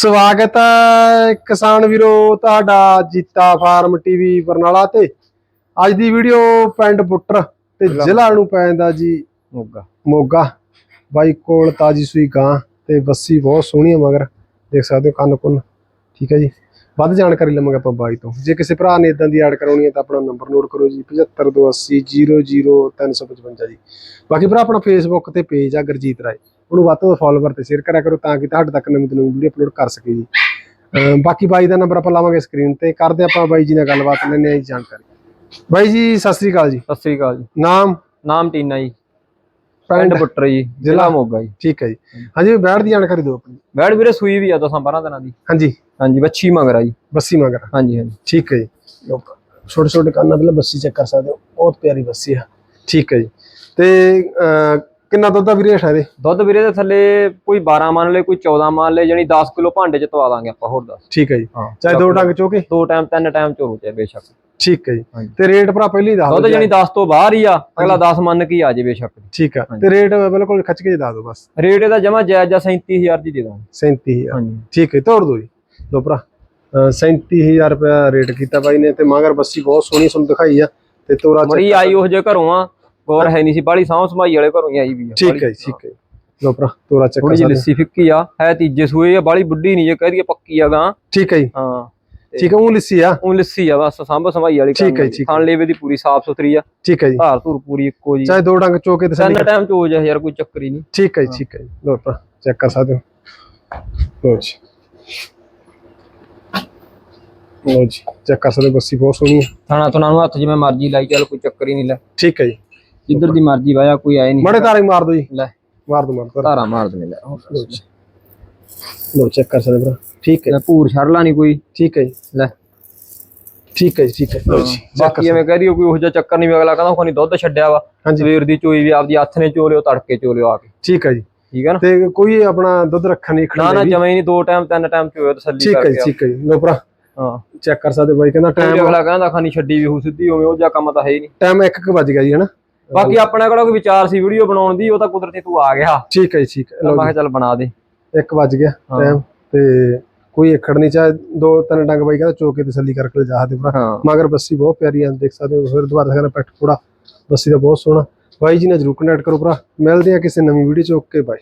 ਸਵਾਗਤ ਹੈ ਕਿਸਾਨ ਵੀਰੋ ਤੁਹਾਡਾ ਜੀਤਾ ਫਾਰਮ ਟੀਵੀ ਬਰਨਾਲਾ ਤੇ। ਅੱਜ ਦੀ ਵੀਡੀਓ ਪਿੰਡ ਪੁੱਟਰ ਤੇ ਜ਼ਿਲ੍ਹਾ ਨੂੰ ਪੈਂਦਾ ਜੀ ਮੋਗਾ। ਮੋਗਾ। ਬਾਈ ਕੋਲ ਤਾਜੀ ਸੂਈ ਗਾਂ ਤੇ ਬੱਸੀ ਬਹੁਤ ਸੋਹਣੀ ਹੈ ਮਗਰ। ਦੇਖ ਸਕਦੇ ਹੋ ਕੰਨ ਕੁੰਨ। ਠੀਕ ਹੈ ਜੀ। ਵੱਧ ਜਾਣਕਾਰੀ ਲਵਾਂਗੇ ਆਪਾਂ ਬਾਈ ਤੋਂ। ਜੇ ਕਿਸੇ ਭਰਾ ਨੇ ਇਦਾਂ ਦੀ ਐਡ ਕਰਾਉਣੀ ਹੈ ਤਾਂ ਆਪਣਾ ਨੰਬਰ ਨੋਟ ਕਰੋ ਜੀ 7528000355 ਜੀ। ਬਾਕੀ ਭਰਾ ਆਪਣਾ ਫੇਸਬੁੱਕ ਤੇ ਪੇਜ ਆ ਗੁਰਜੀਤ ਰਾਏ। ਉਹਨੂੰ ਵੱਧ ਤੋਂ ਵੱਧ ਫਾਲੋਵਰ ਤੇ ਸ਼ੇਅਰ ਕਰਿਆ ਕਰੋ ਤਾਂ ਕਿ ਤੁਹਾਡੇ ਤੱਕ ਨਵੀਂ ਤੋਂ ਨਵੀਂ ਵੀਡੀਓ ਅਪਲੋਡ ਕਰ ਸਕੇ ਜੀ। ਬਾਕੀ ਬਾਈ ਦਾ ਨੰਬਰ ਆਪਾਂ ਲਾਵਾਂਗੇ ਸਕਰੀਨ ਤੇ। ਕਰਦੇ ਆਪਾਂ ਬਾਈ ਜੀ ਨਾਲ ਗੱਲਬਾਤ ਲੈਣੇ ਆ ਜਾਣਕਾਰੀ। ਬਾਈ ਜੀ ਸਤਿ ਸ੍ਰੀ ਅਕਾਲ ਜੀ। ਸਤਿ ਸ੍ਰੀ ਅਕਾਲ ਜੀ। ਨਾਮ? ਨਾਮ ਟੀਨਾ ਜੀ। ਪਿੰਡ? ਬੁੱਟਰ ਜੀ ਜ਼ਿਲ੍ਹਾ ਮੋਗਾ ਜੀ। ਠੀਕ ਹੈ ਜੀ। ਹਾਂਜੀ ਬੈਠ ਦੀ ਜਾਣਕਾਰੀ ਦਿਓ ਆਪਣੀ। ਬੈੜ ਵੀਰੇ ਸੂਈ ਵੀ ਆ ਦਸਾਂ 12 ਦਿਨਾਂ ਦੀ। ਹਾਂਜੀ। ਹਾਂਜੀ ਬੱਚੀ ਮਗਰ ਜੀ। ਬੱਸੀ ਮਗਰ ਹਾਂਜੀ ਹਾਂਜੀ। ਠੀਕ ਹੈ ਜੀ। ਛੋਟੇ ਛੋਟੇ ਕੰਨਾਂ ਪਹਿਲਾਂ ਬੱਸੀ ਚੈੱਕ ਕਰ ਸਕਦੇ ਹੋ। ਬਹੁਤ ਪਿਆਰੀ ਬੱਸੀ ਆ। ਠੀਕ ਹੈ ਜੀ। ਤੇ ਕਿੰਨਾ ਦੁੱਧ ਦਾ ਵੀਰੇ ਹੇਠਾਂ ਇਹਦੇ? ਦੁੱਧ ਵੀਰੇ ਦੇ ਥੱਲੇ ਕੋਈ 12 ਮੰਨ ਲਏ ਕੋਈ 14 ਮੰਨ ਲਏ ਜਾਨੀ 10 ਕਿਲੋ ਭਾਂਡੇ ਚ ਤਵਾ ਦਾਂਗੇ ਆਪਾਂ ਹੋਰ ਦੱਸ। ਠੀਕ ਹੈ ਜੀ। ਹਾਂ ਚਾਹੇ ਦੋ ਡੰਗ ਚੋਕੇ? ਦੋ ਟਾਈਮ ਤਿੰਨ ਟਾਈਮ ਚੋਰੂ ਚਾਹੇ ਬੇਸ਼ੱਕ। ਠੀਕ ਹੈ ਜੀ। ਤੇ ਰੇਟ ਭਰਾ ਪਹਿਲੀ ਦੱਸ ਦੁੱਧ ਜਾਨੀ 10 ਤੋਂ ਬਾਹਰ ਹੀ ਆ ਅਗਲਾ 10 ਮੰਨ ਕੇ ਆ ਜੇ ਬੇਸ਼ੱਕ। ਠੀਕ ਆ। ਤੇ ਰੇਟ ਬਿਲਕੁਲ ਖੱਚ ਕੇ ਦੱਸ ਦਿਓ ਬਸ। ਰੇਟ ਇਹਦਾ ਜਮਾ ਜਾਇਜ਼ ਜਾਂ 37000 ਦੀ ਦੇ ਦਾਂਗੇ। 37000 ਹਾਂਜੀ ਠੀਕ ਹੈ ਤੋੜ ਦਿਓ ਜੀ। ਲੋ ਭਰਾ ਅਹ, 37000 ਰੁਪਇਆ ਰੇਟ ਕੀਤਾ ਬਾਈ ਨੇ ਤੇ ਮਗਰ ਬੱਸੀ ਬਹੁਤ ਸੋਹਣੀ ਤੁਹਾਨੂੰ ਦਿਖਾਈ ਆ। ਤੇ ਤੋਰਾ ਮੜੀ ਆਈ ਉਹ ਜੇ ਘਰੋਂ ਆ ਗੌਰ ਹੈ ਨਹੀਂ ਸੀ ਬਾਲੀ ਸਾਂਭ ਸੰਭਾਈ ਵਾਲੇ ਘਰੋਂ ਹੀ ਆਈ ਵੀ ਆ ਠੀਕ ਹੈ ਜੀ ਠੀਕ ਹੈ ਲੋ ਭਰਾ ਤੋਰਾ ਚੱਕ ਥੋੜੀ ਜਿਹੀ ਲੱਸੀ ਫਿੱਕੀ ਆ ਹੈ ਤੀਜੇ ਸੂਏ ਆ ਬਾਲੀ ਬੁੱਢੀ ਨਹੀਂ ਜੇ ਕਹਿ ਦਈਏ ਪੱਕੀ ਆ ਗਾਂ। ਠੀਕ ਹੈ ਜੀ। ਹਾਂ ਠੀਕ ਹੈ ਉਹ ਲਿੱਸੀ ਆ। ਉਹ ਲੱਸੀ ਆ ਬਸ ਸਾਂਭ ਸੰਭਾਈ ਵਾਲੀ ਠੀਕ ਹੈ ਜੀ, ਠੀਕ ਹੈ। ਖਾਣ ਲੇਵੇ ਦੀ ਪੂਰੀ ਸਾਫ਼ ਸੁਥਰੀ ਆ। ਠੀਕ ਹੈ ਜੀ। ਧਾਰ ਧੂਰ ਪੂਰੀ ਇੱਕੋ ਜੀ। ਚਾਹੇ ਦੋ ਡੰਗ ਚੋਕੇ ਤਸੱਲੀ ਤਿੰਨ ਟਾਈਮ ਚੋਜ ਆ ਯਾਰ ਕੋਈ ਚੱਕਰ ਹੀ ਨਹੀਂ। ਠੀਕ ਹੈ ਜੀ ਠੀਕ ਹੈ ਜੀ। ਲੋ ਭਰਾ ਚੈੱਕ ਕਰ ਸਕਦੇ ਹੋ। ਲੋ ਜੀ। ਲੋ ਜੀ ਚੈੱਕ ਕਰ ਸਕਦੇ ਹੋ ਬੱਸੀ ਬਹੁਤ ਸੋਹਣੀ ਹੈ ਥਾਣਾ ਤੋਂ ਨੂੰ ਹੱਥ ਜਿਵੇਂ ਮਰਜ਼ੀ ਲਾਈ ਚੱਲ ਕੋਈ ਚੱਕਰ ਹੀ ਨਹੀਂ ਲੈ। ਠੀਕ ਹੈ ਜੀ। ਜਿੱਧਰ ਦੀ ਮਰਜ਼ੀ ਵਾਇਆ ਕੋਈ ਆਏ ਨਹੀਂ। ਮੜੇ ਤਾਰੇ ਮਾਰ ਦਿਓ ਜੀ। ਲੈ। ਮਾਰ ਦੋ ਮਾਰ ਦੋ। ਧਾਰਾ ਮਾਰ ਦੇ ਲੈ ਲੋ ਚੈੱਕ ਕਰ ਸਕਦੇ ਭਰਾ। ਠੀਕ ਹੈ ਲੈ ਭੂਰ ਛੜਲਾ ਨਹੀਂ ਕੋਈ। ਠੀਕ ਹੈ ਜੀ। ਲੈ। ਠੀਕ ਹੈ ਜੀ ਠੀਕ ਹੈ। ਲੋ ਜੀ ਬਾਕੀ ਐਵੇਂ ਕਹਿ ਦਿਓ ਕੋਈ ਉਹ ਜਿਹਾ ਚੱਕਰ ਨਹੀਂ ਵੀ ਅਗਲਾ ਕਹਿੰਦਾ ਕੋਈ ਦੁੱਧ ਛੱਡਿਆ ਵਾ ਸਵੇਰ ਦੀ ਚੋਈ ਵੀ ਆਪਦੀ ਹੱਥ ਨੇ ਚੋ ਲਿਓ ਤੜਕੇ ਚੋ ਲਿਓ ਆ ਕੇ। ਠੀਕ ਹੈ ਜੀ। ਠੀਕ ਹੈ ਨਾ? ਤੇ ਕੋਈ ਆਪਣਾ ਦੁੱਧ ਰੱਖਣ ਨਹੀਂ ਨਾ ਨਾ ਖੜਾ ਜਮੇ ਨਹੀਂ ਦੋ ਟਾਈਮ ਤਿੰਨ ਟਾਈਮ ਚੋਇਓ ਤਸੱਲੀ ਠੀਕ ਹੈ ਕਰਕੇ ਠੀਕ ਹੈ ਲੋ ਭਰਾ ਹਾਂ। ਚੈੱਕ ਕਰ ਸਕਦੇ ਬਾਈ ਕਹਿੰਦਾ ਟਾਈਮ ਅਗਲਾ ਕਹਿੰਦਾ ਖਾਨੀ ਛੱਡੀ ਵੀ ਹੋ ਸਿੱਧੀ ਹੋਵੇ ਉਹ ਜਿਹਾ ਕੰਮ ਤਾਂ ਹੈ ਹੀ ਨਹੀਂ। ਟਾਈਮ 1 ਵੱਜ ਗਿਆ ਜੀ ਹਨਾ ਬਾਕੀ ਆਪਣਾ ਕਿਹੜਾ ਕੋਈ ਵਿਚਾਰ ਸੀ ਵੀਡੀਓ ਬਣਾਉਣ ਦੀ ਉਹ ਤਾਂ ਕੁਦਰਤੀ ਤੂੰ ਆ ਗਿਆ। ਠੀਕ ਹੈ ਜੀ ਠੀਕ ਹੈ। ਮੈਂ ਕਿਹਾ ਚੱਲ ਬਣਾ ਦੇ। 1 ਵੱਜ ਗਿਆ ਹਾਂ। ਟਾਈਮ ਤੇ ਕੋਈ ਏਖੜ ਨਹੀਂ ਚਾਹੇ ਦੋ ਤਿੰਨ ਡੰਗ ਬਾਈ ਕਹਿੰਦਾ ਚੋਕੇ ਤਸੱਲੀ ਕਰਕੇ ਜਾ ਦੇ ਭਰਾ। ਹਾਂ। ਮਗਰ ਬੱਸੀ ਬਹੁਤ ਪਿਆਰੀ ਆ ਦੇਖ ਸਕਦੇ ਹੋ ਫਿਰ ਦੁਬਾਰਾ ਦਿਖਾਣਾ ਪੈਟ ਪੂੜਾ। ਬੱਸੀ ਦਾ ਬਹੁਤ ਸੋਹਣਾ। ਬਾਈ ਜੀ ਨਾਲ ਜਰੂਰ ਕਨੈਕਟ ਕਰੋ ਭਰਾ। ਮਿਲਦੇ ਆ ਕਿਸੇ ਨਵੀਂ ਵੀਡੀਓ ਚ ਓਕੇ ਬਾਈ